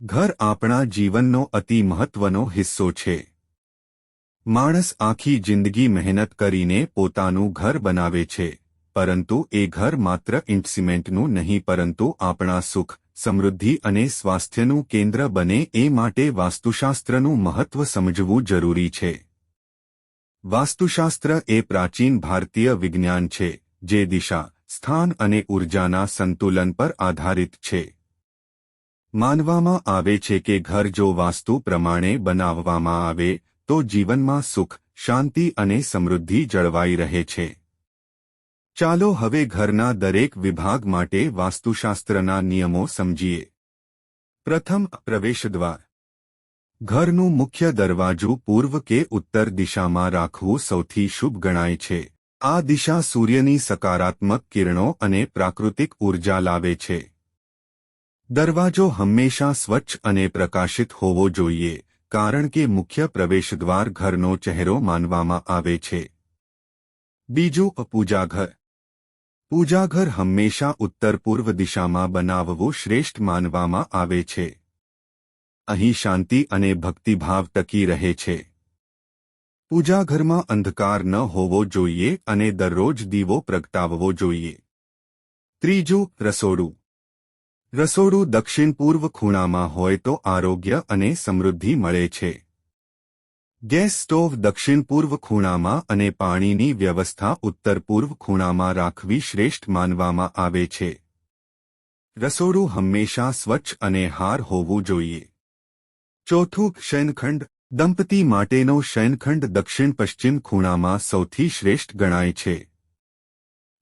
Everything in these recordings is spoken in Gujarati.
ઘર આપણા જીવનનો અતિ મહત્વનો હિસ્સો છે. માણસ આખી જિંદગી મહેનત કરીને પોતાનું ઘર બનાવે છે, પરંતુ એ ઘર માત્ર સિમેન્ટનું નહીં, પરંતુ આપણા સુખ, સમૃદ્ધિ અને સ્વાસ્થ્યનું કેન્દ્ર બને એ માટે વાસ્તુશાસ્ત્રનું મહત્વ સમજવું જરૂરી છે. વાસ્તુશાસ્ત્ર એ પ્રાચીન ભારતીય વિજ્ઞાન છે, જે દિશા, સ્થાન અને ઉર્જાના સંતુલન પર આધારિત છે. માનવામાં આવે છે કે ઘર જો વાસ્તુ પ્રમાણે બનાવવામાં આવે, તો જીવનમાં સુખ, શાંતિ અને સમૃદ્ધિ જળવાઈ રહે છે. ચાલો હવે ઘરના દરેક વિભાગ માટે વાસ્તુશાસ્ત્રના નિયમો સમજીએ. પ્રથમ પ્રવેશદ્વાર ઘરનું મુખ્ય દરવાજું પૂર્વ કે ઉત્તર દિશામાં રાખવું સૌથી શુભ ગણાય છે. આ દિશા સૂર્યની સકારાત્મક કિરણો અને પ્રાકૃતિક ઊર્જા લાવે છે. દરવાજો હંમેશા સ્વચ્છ અને પ્રકાશિત હોવો જોઈએ, કારણ કે મુખ્ય પ્રવેશદ્વાર ઘરનો ચહેરો માનવામાં આવે છે. બીજું પૂજાઘર પૂજાઘર હંમેશા ઉત્તર પૂર્વ દિશામાં બનાવવું શ્રેષ્ઠ માનવામાં આવે છે. અહીં શાંતિ અને ભક્તિભાવ ટકી રહે છે. પૂજાઘરમાં અંધકાર ન હોવો જોઈએ અને દરરોજ દીવો પ્રગટાવવો જોઈએ. ત્રીજું, રસોડું. રસોડું દક્ષિણ પૂર્વ ખૂણામાં હોય તો આરોગ્ય અને સમૃદ્ધિ મળે છે. ગેસ સ્ટોવ દક્ષિણ પૂર્વ ખૂણામાં અને પાણીની વ્યવસ્થા ઉત્તર પૂર્વ ખૂણામાં રાખવી શ્રેષ્ઠ માનવામાં આવે છે. રસોડું હંમેશા સ્વચ્છ અને હાર હોવું જોઈએ. ચોથું, શયનખંડ. દંપતી માટેનો શયનખંડ દક્ષિણ પશ્ચિમ ખૂણામાં સૌથી શ્રેષ્ઠ ગણાય છે.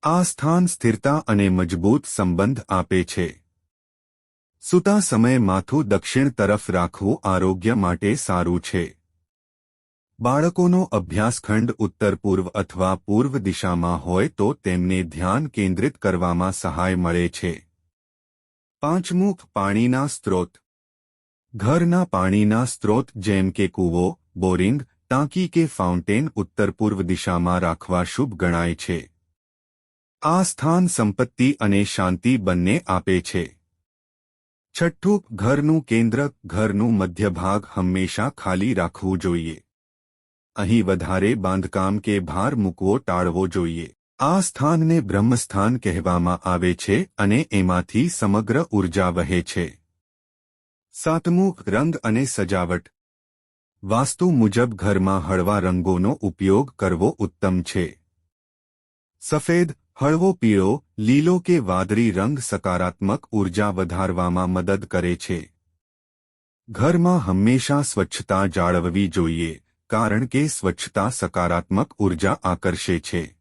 આ સ્થાન સ્થિરતા અને મજબૂત સંબંધ આપે છે. સૂતા સમયે માથું દક્ષિણ તરફ રાખવું આરોગ્ય માટે સારું છે. બાળકોનો અભ્યાસખંડ ઉત્તર પૂર્વ અથવા પૂર્વ દિશામાં હોય તો તેમને ધ્યાન કેન્દ્રિત કરવામાં સહાય મળે છે. પાંચમું પાણીના સ્ત્રોત. ઘરના પાણીના સ્ત્રોત જેમ કે કૂવો, બોરિંગ, ટાંકી કે ફાઉન્ટેન ઉત્તર પૂર્વ દિશામાં રાખવા શુભ ગણાય છે. આ સ્થાન સંપત્તિ અને શાંતિ બંને આપે છે. છઠ્ઠું, ઘરનું કેન્દ્ર, ઘરનું મધ્યભાગ હંમેશા ખાલી રાખવું જોઈએ. અહીં વધારે બાંધકામ કે ભાર મૂકવો ટાળવો જોઈએ. આ સ્થાનને બ્રહ્મસ્થાન કહેવામાં આવે છે અને એમાંથી સમગ્ર ઊર્જા વહે છે. સાતમું, રંગ અને સજાવટ. વાસ્તુ મુજબ ઘરમાં હળવા રંગોનો ઉપયોગ કરવો ઉત્તમ છે. સફેદ, હળવો પીળો, લીલો કે વાદળી રંગ સકારાત્મક ઊર્જા વધારવામાં મદદ કરે છે. ઘરમાં હંમેશા સ્વચ્છતા જાળવવી જોઈએ, કારણ કે સ્વચ્છતા સકારાત્મક ઊર્જા આકર્ષે છે.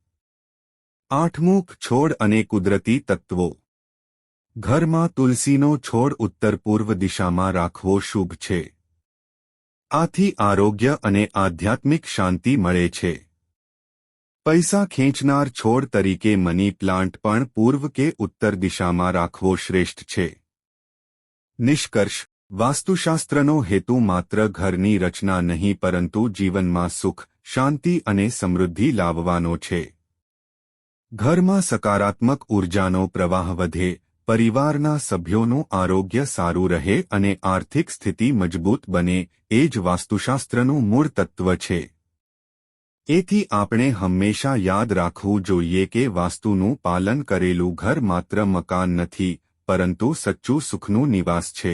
આઠમુખ છોડ અને કુદરતી તત્વો. ઘરમાં તુલસીનો છોડ ઉત્તર પૂર્વ દિશામાં રાખવો શુભ છે. આથી આરોગ્ય અને આધ્યાત્મિક શાંતિ મળે છે. પૈસા ખેંચનાર છોડ તરીકે મની પ્લાન્ટ પણ પૂર્વ કે ઉત્તર દિશામાં રાખવો શ્રેષ્ઠ છે. નિષ્કર્ષ, વાસ્તુશાસ્ત્રનો હેતુ માત્ર ઘરની રચના નહીં પરંતુ જીવનમાં સુખ, શાંતિ અને સમૃદ્ધિ લાવવાનો છે. ઘરમાં સકારાત્મક ઉર્જાનો પ્રવાહ વધે, પરિવારના સભ્યોનું આરોગ્ય સારું રહે અને આર્થિક સ્થિતિ મજબૂત બને, એ જ વાસ્તુશાસ્ત્રનું મૂળ તત્વ છે. એથી આપણે હંમેશા યાદ રાખવું જોઈએ કે વાસ્તુનું પાલન કરેલું ઘર માત્ર મકાન નથી, પરંતુ સચ્ચું સુખનું નિવાસ છે.